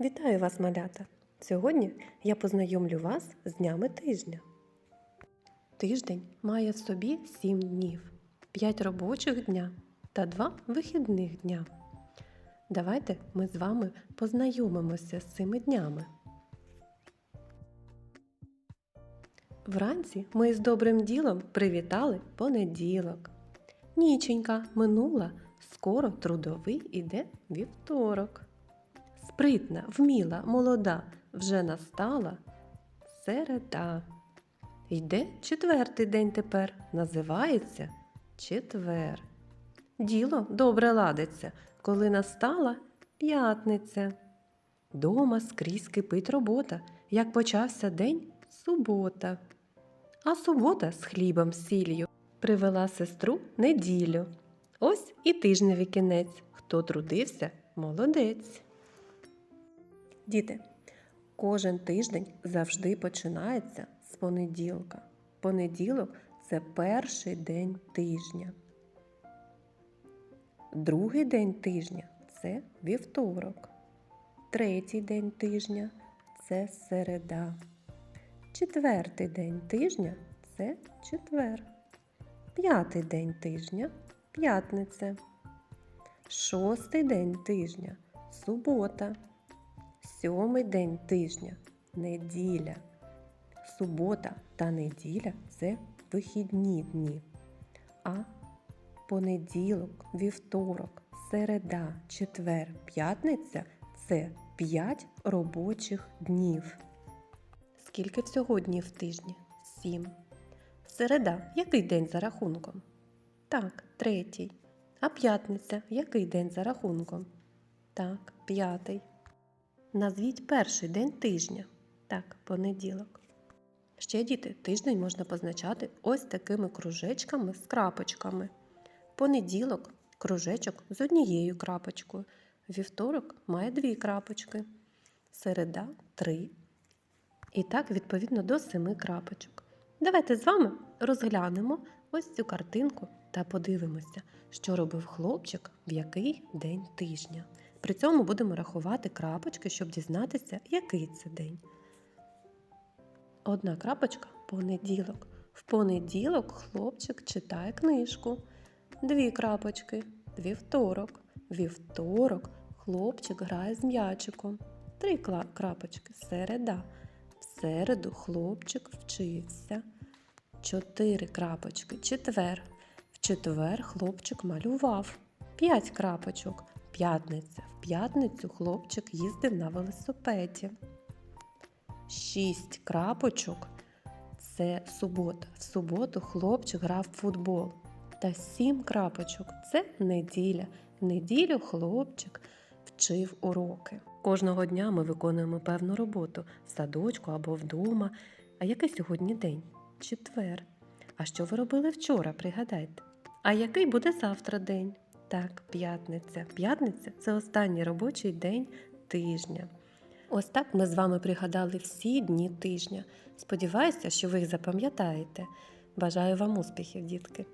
Вітаю вас, малята! Сьогодні я познайомлю вас з днями тижня. Тиждень має в собі 7 днів, 5 робочих дня та 2 вихідних дня. Давайте ми з вами познайомимося з цими днями. Вранці ми з добрим ділом привітали понеділок. Ніченька минула, скоро трудовий іде вівторок. Спритна, вміла, молода, вже настала середа. Йде четвертий день тепер, називається четвер. Діло добре ладиться, коли настала п'ятниця. Дома скрізь кипить робота, як почався день субота. А субота з хлібом сіллю привела сестру неділю. Ось і тижневий кінець. Хто трудився, молодець. Діти, кожен тиждень завжди починається з понеділка. Понеділок це перший день тижня. Другий день тижня це вівторок. Третій день тижня це середа. Четвертий день тижня це четвер. П'ятий день тижня п'ятниця. Шостий день тижня субота. Сьомий день тижня неділя. Субота та неділя це вихідні дні. А понеділок, вівторок, середа, четвер, п'ятниця це 5 робочих днів. Скільки всього днів в тижні? Сім. Середа який день за рахунком? Так, третій. А п'ятниця який день за рахунком? Так, п'ятий. Назвіть перший день тижня. Так, понеділок. Ще діти, тиждень можна позначати ось такими кружечками з крапочками. Понеділок кружечок з однією крапочкою. Вівторок має дві крапочки. Середа три. І так, відповідно до семи крапочок. Давайте з вами розглянемо ось цю картинку та подивимося, що робив хлопчик в який день тижня. При цьому будемо рахувати крапочки, щоб дізнатися, який це день. Одна крапочка понеділок. В понеділок хлопчик читає книжку. Дві крапочки вівторок. Вівторок хлопчик грає з м'ячиком. Три крапочки середа. В середу хлопчик вчився. Чотири крапочки четвер. В четвер хлопчик малював. П'ять крапочок. П'ятниця. В п'ятницю хлопчик їздив на велосипеді. Шість крапочок це субота. В суботу хлопчик грав в футбол. Та сім крапочок це неділя. В неділю хлопчик вчив уроки. Кожного дня ми виконуємо певну роботу в садочку або вдома. А який сьогодні день? Четвер. А що ви робили вчора? Пригадайте. А який буде завтра день? Так, п'ятниця. П'ятниця це останній робочий день тижня. Ось так ми з вами пригадали всі дні тижня. Сподіваюся, що ви їх запам'ятаєте. Бажаю вам успіхів, дітки!